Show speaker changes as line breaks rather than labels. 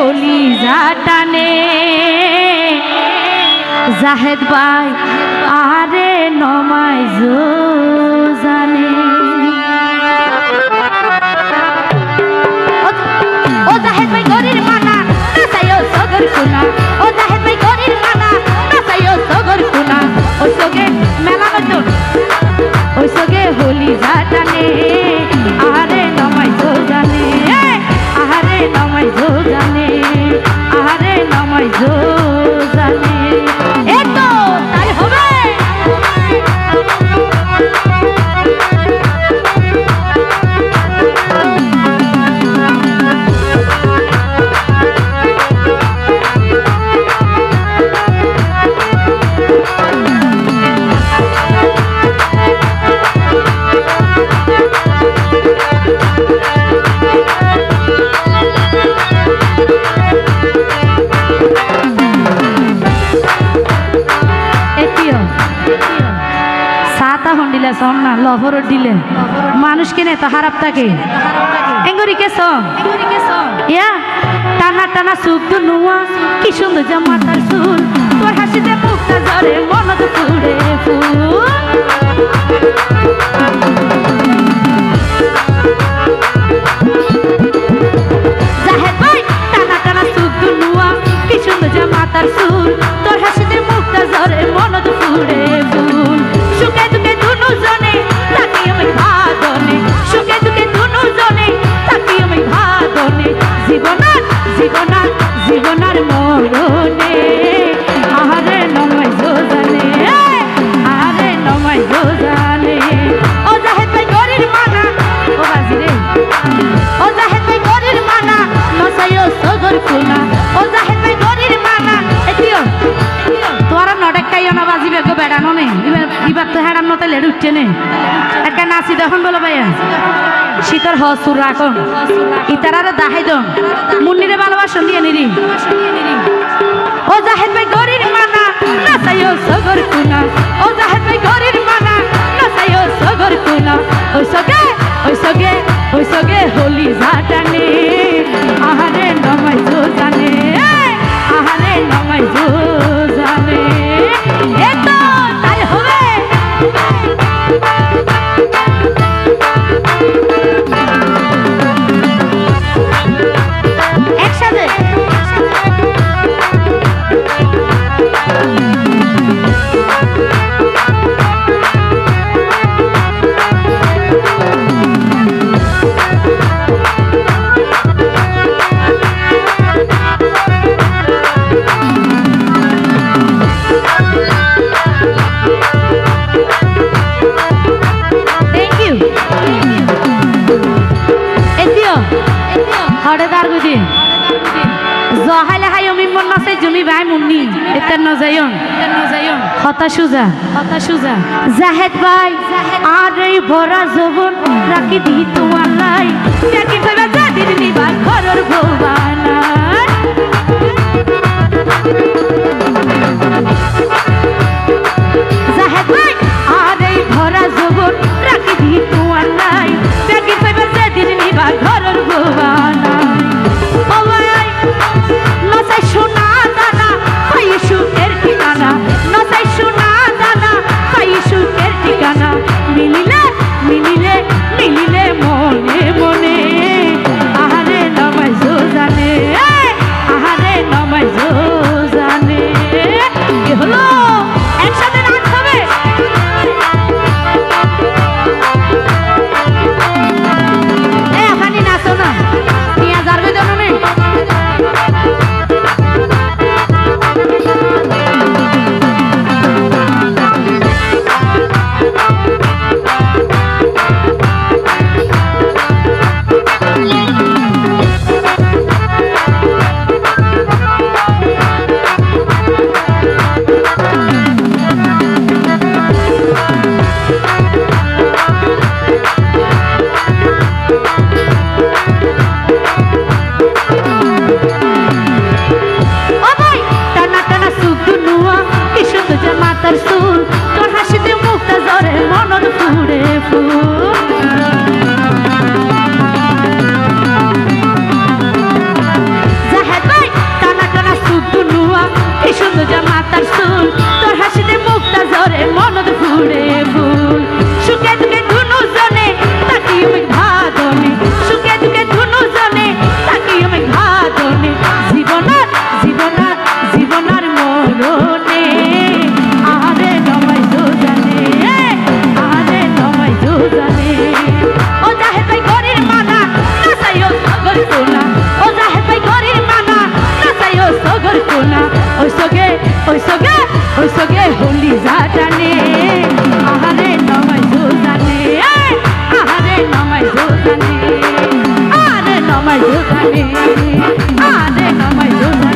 হলি জাটানে। জাহেদ ভাই, আরে নমাই জানে ও জাহেদ ভাই, গরির মানা নাচাইও সগর খুনা। ও জাহেদ ভাই, গরির মানা নাচাইও সগর খুনা। ওই সগে মেলা নতুন ওই সগে হলি জাটানে। আহারে নমাই জানে আহারে নমাই জানে আহারে হন্ডিলে না লভর দিলে। মানুষ কিনে তো হারাপ থাকে এঙ্গুরি কে টানা টানা সুখ তো নুয়া। কি সুন্দর চুল। পুড়ে ফুল। না বাজিবে গো বেড়ানো নে এবার এবার তো হেডাম নতে লেড উঠছে নে একটা নাচি দেখুন বলো ভাইয়া। শীতর হসুর রাখন ইতারারে দাহাই দম। মুন্নিরে ভালোবাসন দিয়ে নিরি। ও জাহেদ ভাই গরির মানা, নাচাইও সগর কুনা। ও জাহেদ ভাই গরির মানা, নাচাইও সগর কুনা। ওই সগে ওই সগে ওই সগে হোলি ঝাটানে ভাই মুন্নি এটার নজায়ন হতা সুজা। জাহেদ ভাই, আর এই ভরা জবন রাখি দি তোমার জাদির ঘরের সগর কোনা ওই সগে ওই সগে ওই সগে হোলি জানে আহারে নমাই জো জানে আহারে নমাই জো জানে আরে নমাই জো জানে আরে নমাই জো জানে